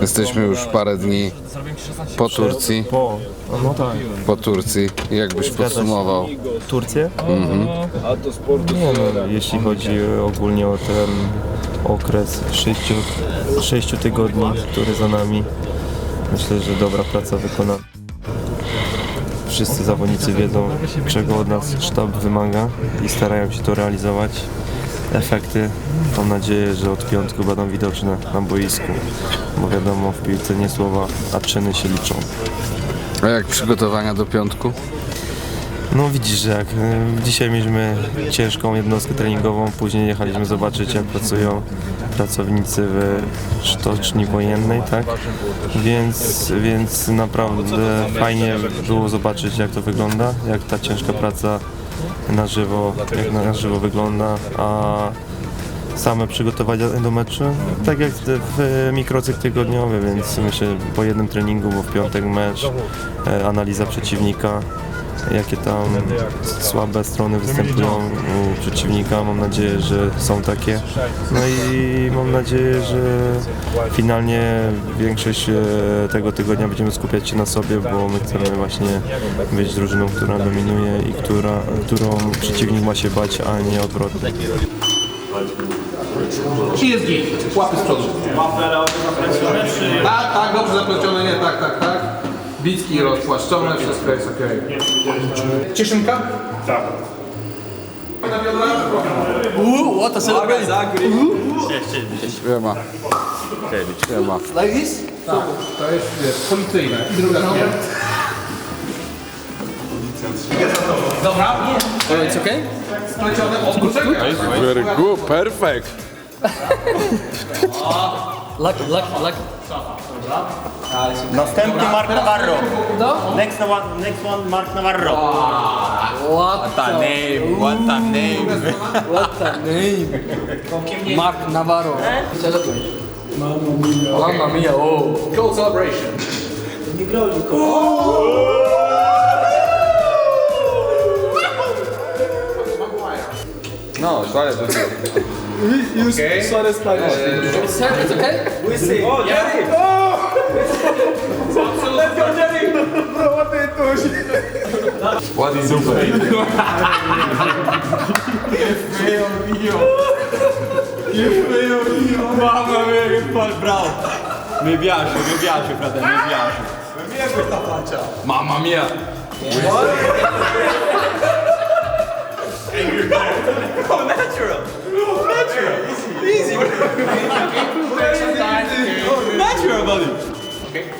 Jesteśmy już parę dni po Turcji. Po, no tak. Po Turcji. Jak podsumował? Turcję? Nie no, jeśli chodzi ogólnie o ten okres 6, sześciu tygodni, który za nami, myślę, że dobra praca wykonana. Wszyscy zawodnicy wiedzą, czego od nas sztab wymaga i starają się to realizować. Efekty mam nadzieję, że od piątku będą widoczne na boisku, bo wiadomo w piłce nie słowa, a czyny się liczą. A jak przygotowania do piątku? No widzisz, że jak y, dzisiaj mieliśmy ciężką jednostkę treningową, później jechaliśmy zobaczyć jak pracują pracownicy w sztoczni wojennej, tak? Więc, więc naprawdę fajnie było zobaczyć jak to wygląda, jak ta ciężka praca na żywo, jak na żywo wygląda, a same przygotowania do meczu, tak jak w mikrocykl tygodniowy, więc myślę po jednym treningu, bo w piątek mecz, e, analiza przeciwnika, jakie tam słabe strony występują u przeciwnika. Mam nadzieję, że są takie. No i mam nadzieję, że finalnie większość e, tego tygodnia będziemy skupiać się na sobie, bo my chcemy właśnie być drużyną, która dominuje i która, którą przeciwnik ma się bać, a nie odwrotnie. Czy jest? Łapy z przodu. Tak, tak, dobrze zaplecione, nie, tak, tak, tak. Bicki rozpłaszczone, wszystko jest okej. Cieszynka? Tak. Ooh, what a celebration! Siema. Siema. Like this? Tak, to jest, wiesz, policyjne. I druga strona. Dobra, Oh, it's okay? splecione, o, poczekaj. Very good, perfect. Luck, luck, luck. Następny Mark Navarro. Next one, next one Mark Navarro. What a name, what a name. what a name. Mark Navarro. Celebrate. Mamma mia. Mamma mia, oh. Goal celebration. No, dalej to Okej. Sir, it's okay? Provate tu. Quasi super. Che feo Dio. Che feo Dio. Mamma mia che fa bravo. Mi piace, mi piace fratello, mi piace. Ma mia questa faccia. Mamma mia. Oh, natural. Natural. Easy. Easy. Natural, buddy. Okay.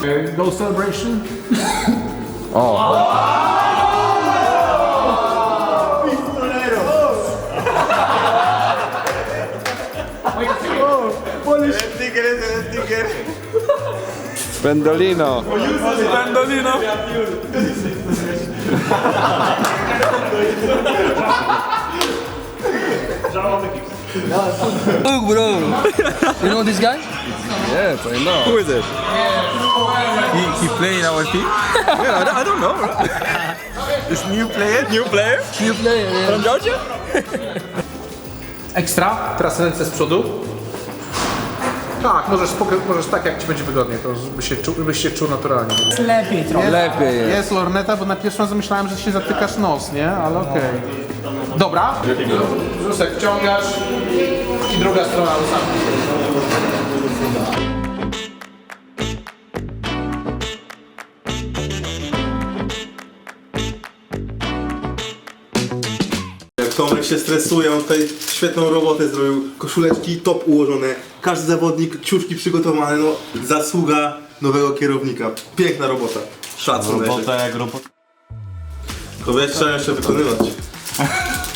Goal celebration. Oh. oh. Pendolino. Oh, bro. You know this guy? Yes, I know. Who is it? He, he play in our team? yeah, I don't, I don't know. this new player? New player? New player, yeah. From Georgia? Ekstra. Teraz ręce z przodu. Tak, możesz, możesz tak jak ci będzie wygodnie, to żeby się, czu, żebyś się czuł naturalnie. Lepiej trochę. Lepiej jest. Jest lorneta, bo na pierwszą zamyślałem, że się zatykasz nos, nie? Ale okej. Dobra. Brzuszek wciągasz i druga strona sama. Tomek się stresuje, on tutaj świetną robotę zrobił. Koszuleczki top ułożone, każdy zawodnik, ciuszki przygotowane, no zasługa nowego kierownika. Piękna robota. Szacun. Robota jak robota. To wiesz, trzeba jeszcze wykonywać.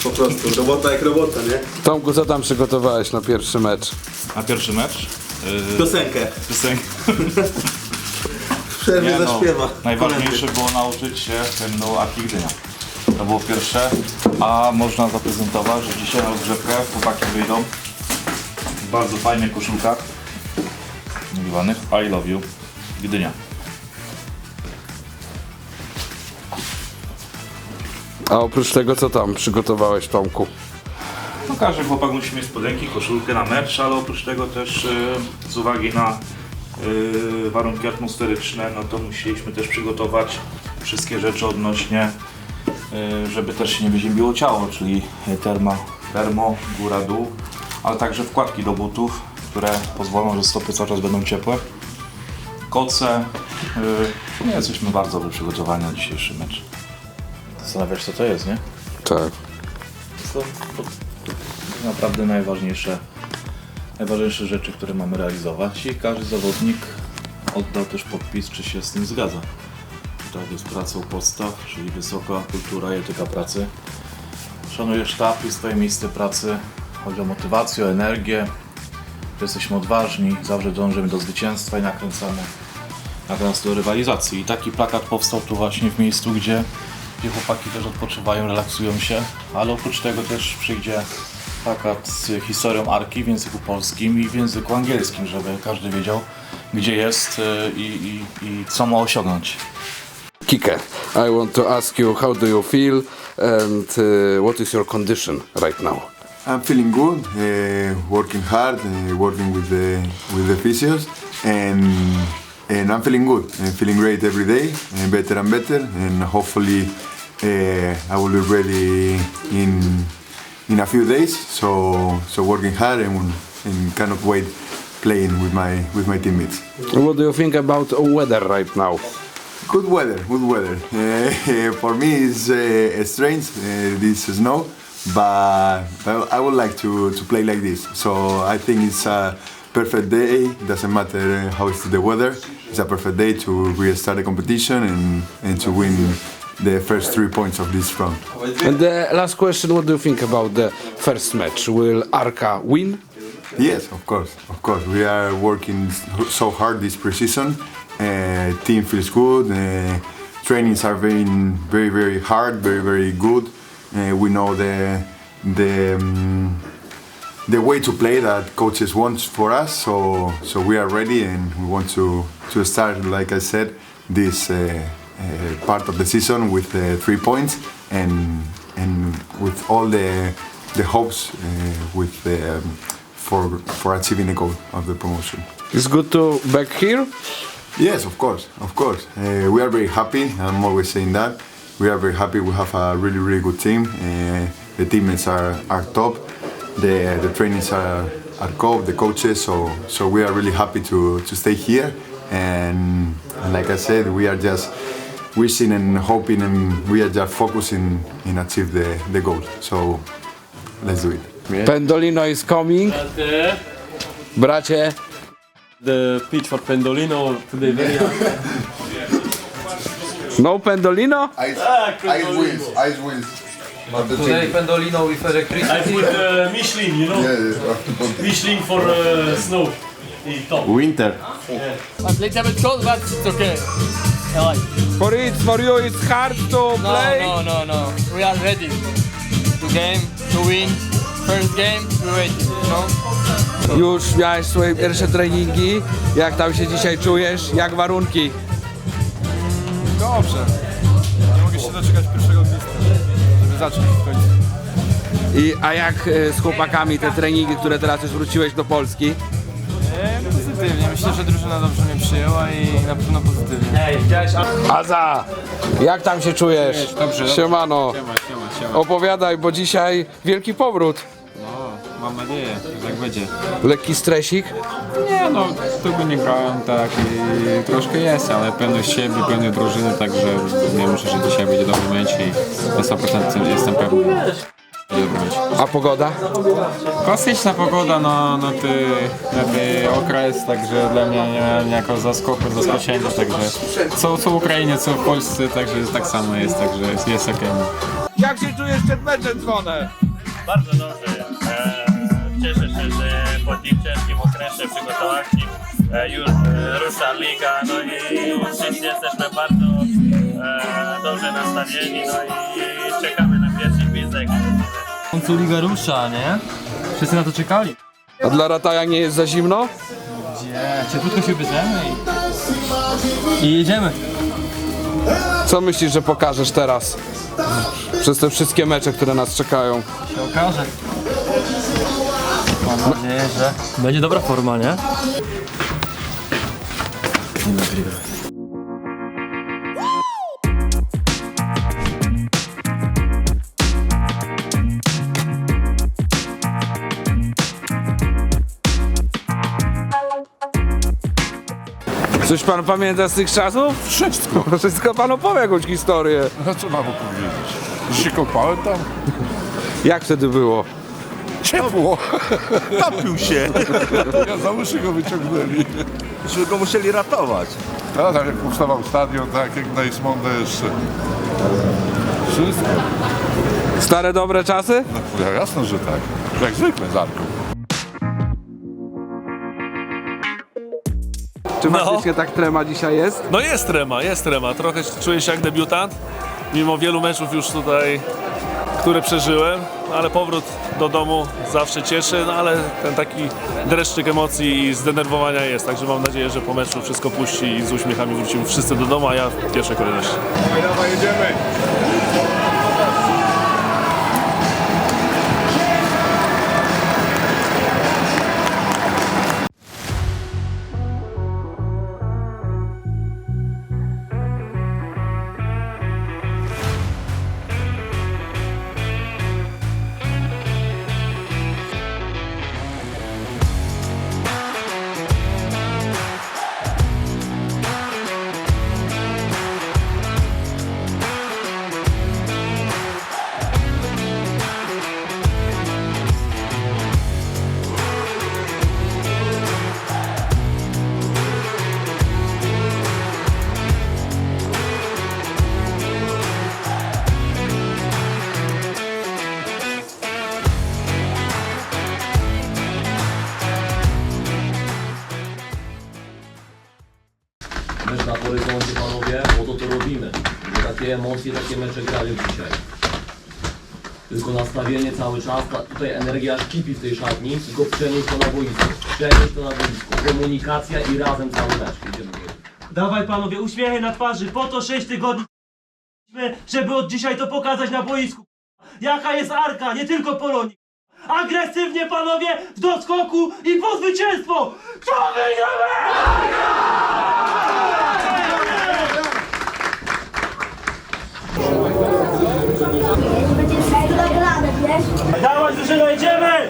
Po prostu, robota jak robota, nie? Tomku, co tam przygotowałeś na pierwszy mecz? Na pierwszy mecz? Piosenkę. Piosenkę. W przerwie Nie, no, zaśpiewa. najważniejsze było nauczyć się hymnu Arki Gdynia. To było pierwsze, a można zaprezentować, że dzisiaj na rozgrzewkę chłopaki wyjdą w bardzo fajnych koszulkach nazywanych I love you Gdynia. A oprócz tego co tam przygotowałeś Tomku? No każdy chłopak musi mieć spodenki, koszulkę na mecz, ale oprócz tego też e, z uwagi na e, warunki atmosferyczne, no to musieliśmy też przygotować wszystkie rzeczy odnośnie, żeby też się nie wyziębiło ciało, czyli termo, termo, góra, dół, ale także wkładki do butów, które pozwolą, że stopy cały czas będą ciepłe. Koce, e, no jesteśmy bardzo dobrze przygotowani na dzisiejszy mecz. Zastanawiasz co to jest, nie? Tak. To, to, to naprawdę najważniejsze, najważniejsze rzeczy, które mamy realizować i każdy zawodnik oddał też podpis, czy się z tym zgadza. Tak jest praca u podstaw, czyli wysoka kultura i etyka pracy. Szanuję sztab i swoje miejsce pracy. Chodzi o motywację, o energię, jesteśmy odważni, zawsze dążymy do zwycięstwa i nakręcamy, nakręcamy do rywalizacji. I taki plakat powstał tu właśnie w miejscu, gdzie gdzie chłopaki też odpoczywają, relaksują się, ale oprócz tego też przyjdzie plakat z historią Arki w języku polskim i w języku angielskim, żeby każdy wiedział, gdzie jest e, i, i, i co ma osiągnąć. Kike, I want to ask you how do you feel and uh, what is your condition right now? I'm feeling good, uh, working hard, uh, working with the with the physios, and and I'm feeling good. I'm feeling great every day, and better and better, and hopefully uh, I will be ready in in a few days. So so working hard and, and cannot wait playing with my with my teammates. What do you think about weather right now? Good weather, good weather. Uh, for me, it's uh, strange uh, this snow, but but I would like to, to play like this. So I think it's a perfect day. Doesn't matter how it's the weather. It's a perfect day to restart the competition and, and to win the first three points of this round. And the last question, what do you think about the first match? Will Arka win? Yes, of course, of course. We are working so hard this preseason. Uh, team feels good. Uh, trainings are very, very, very hard, very, very good. Uh, we know the the um, the way to play that coaches want for us. So so we are ready and we want to to start, like I said, this uh, uh, part of the season with three points and and with all the the hopes with the, um, for for achieving the goal of the promotion. It's good to back here. Yes, of course, of course. Uh, we are very happy. I'm always saying that. We are very happy. We have a really, really good team. Uh, the teammates are, are top. The the trainings are, are top. The coaches. So so we are really happy to, to stay here. And, and like I said, we are just wishing and hoping, and we are just focusing in achieve the, the goal. So let's do it. Pendolino is coming. Bracie, The pitch for Pendolino today very no Pendolino? Ice, ice wins. Ice wins. Today Pendolino with electricity. I put uh, Michelin, you know, Michelin for uh, snow. In top. Winter. A little bit cold, but it's okay. I like. For it, for you it's hard to No, play. no, no, no. We are ready to game, to win. First game, we waiting, know? Już miałeś swoje pierwsze treningi. Jak tam się dzisiaj czujesz? Jak warunki? Dobrze. Nie mogę się doczekać pierwszego listy, żeby zacząć w końcu. I, a jak e, z chłopakami te treningi, które teraz już wróciłeś do Polski? E, pozytywnie. Myślę, że drużyna dobrze mnie przyjęła i na pewno pozytywnie. Aza! Jak tam się czujesz? Dobrze. Siemano. Siema, siema, siema. Opowiadaj, bo dzisiaj wielki powrót. No, mam nadzieję, że tak będzie. Lekki stresik. Nie no, długo nie grałem tak i troszkę jest, ale pewność siebie, pewność drużyny, także ja myślę, że dzisiaj będzie dobry mecz i na 100% jestem pewny. A pogoda? Klasyczna pogoda na, na, ty, na ty okres, także dla mnie nie miałem niejako zaskoku, zaskoczenia, także co, co w Ukrainie, co w Polsce, także tak samo jest, także jest, jest okej. Jak się czujesz przed meczem dzwonę? Bardzo dobrze. Eee, się, przygotowawczym e, już e, rusza liga, no i wszyscy jesteśmy bardzo e, dobrze nastawieni, no i czekamy na pierwszy gwizdek. W końcu liga rusza, nie? Wszyscy na to czekali. A dla Rataja nie jest za zimno? Gdzie? Cieplutko się ubierzemy i... I jedziemy. Co myślisz, że pokażesz teraz? Przez te wszystkie mecze, które nas czekają. się okaże. Mam nadzieję, że będzie dobra forma, nie? Nie nagrywaj. Coś pan pamięta z tych czasów? Wszystko. Wszystko pan opowie jakąś historię. No co mam opowiedzieć? Że się kopałem tam? Jak wtedy było? Ciepło! Napił się! Ja za uszy go wyciągnęli. Że go musieli ratować. A tak jak powstawał stadion, tak jak na jeszcze. Wszystko. Stare dobre czasy? No jasno, że tak. Jak zwykle z Arką. Czy faktycznie tak trema dzisiaj jest? No jest trema, jest trema. Trochę czuję się jak debiutant, mimo wielu meczów już tutaj, które przeżyłem, ale powrót do domu zawsze cieszy, no ale ten taki dreszczyk emocji i zdenerwowania jest, także mam nadzieję, że po meczu wszystko puści i z uśmiechami wrócimy wszyscy do domu, a ja w pierwszej kolejności. Dawaj, jedziemy! Cały czas, ta, tutaj energia aż kipi w tej szatni, tylko przenieść to na boisko. Przenieść to na boisko. Komunikacja i razem cały mecz. Idziemy. Dawaj panowie, uśmiechy na twarzy, po to 6 tygodni żeby od dzisiaj to pokazać na boisku. Jaka jest arka, nie tylko Polonii. Agresywnie panowie, w doskoku i po zwycięstwo! Kto wygramy? Dawaj drużyno, jedziemy!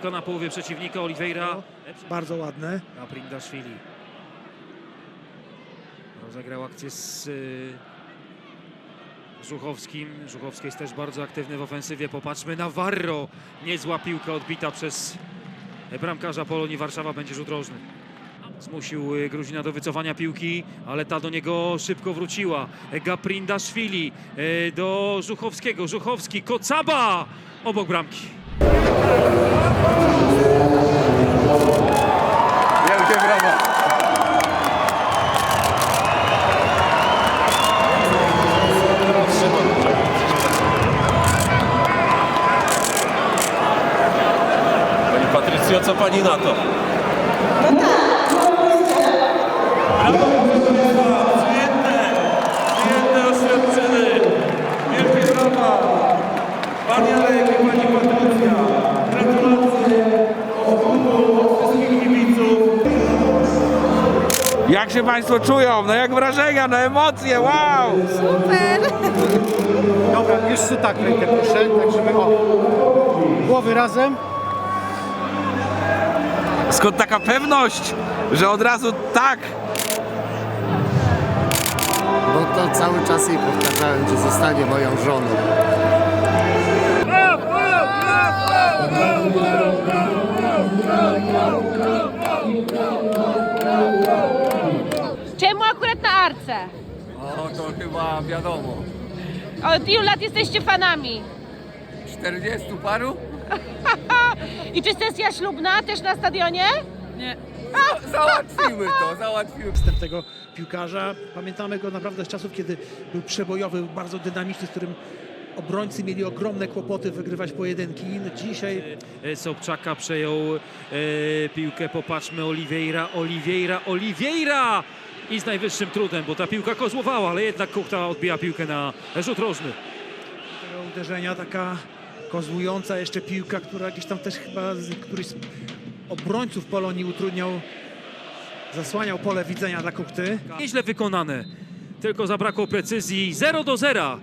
Piłka na połowie przeciwnika Oliveira. Bardzo ładne. Aprindashvili. Rozegrał akcję z y, Żuchowskim. Żuchowski jest też bardzo aktywny w ofensywie. Popatrzmy na Warro. Niezła piłka odbita przez bramkarza Polonii Warszawa. Będzie rzut rożny. Zmusił y, Gruzina do wycofania piłki, ale ta do niego szybko wróciła. Gaprindashvili y, do Żuchowskiego. Żuchowski, Kocaba! Obok bramki. Pani Patrycjo, co pani na to? Jak się Państwo czują? No jak wrażenia, no emocje, wow! Super! Dobra, jeszcze tak rękę proszę, tak żeby o, głowy razem. Skąd taka pewność, że od razu tak? Bo to cały czas jej powtarzałem, że zostanie moją żoną. Czemu akurat na arce? O, to chyba wiadomo. Od ilu lat jesteście fanami? 40 paru? I czy sesja ślubna też na stadionie? Nie. Załatwimy to, załatwimy. Jestem tego piłkarza. Pamiętamy go naprawdę z czasów, kiedy był przebojowy, bardzo dynamiczny, z którym obrońcy mieli ogromne kłopoty wygrywać pojedynki. No dzisiaj E, Sobczaka przejął e, piłkę, popatrzmy, Oliveira, Oliveira, Oliveira! I z najwyższym trudem, bo ta piłka kozłowała, ale jednak Kuchta odbija piłkę na rzut rożny. tego uderzenia taka kozłująca jeszcze piłka, która gdzieś tam też chyba z któryś z obrońców Polonii utrudniał, zasłaniał pole widzenia dla Kuchty. Nieźle wykonane, tylko zabrakło precyzji. 0 do 0.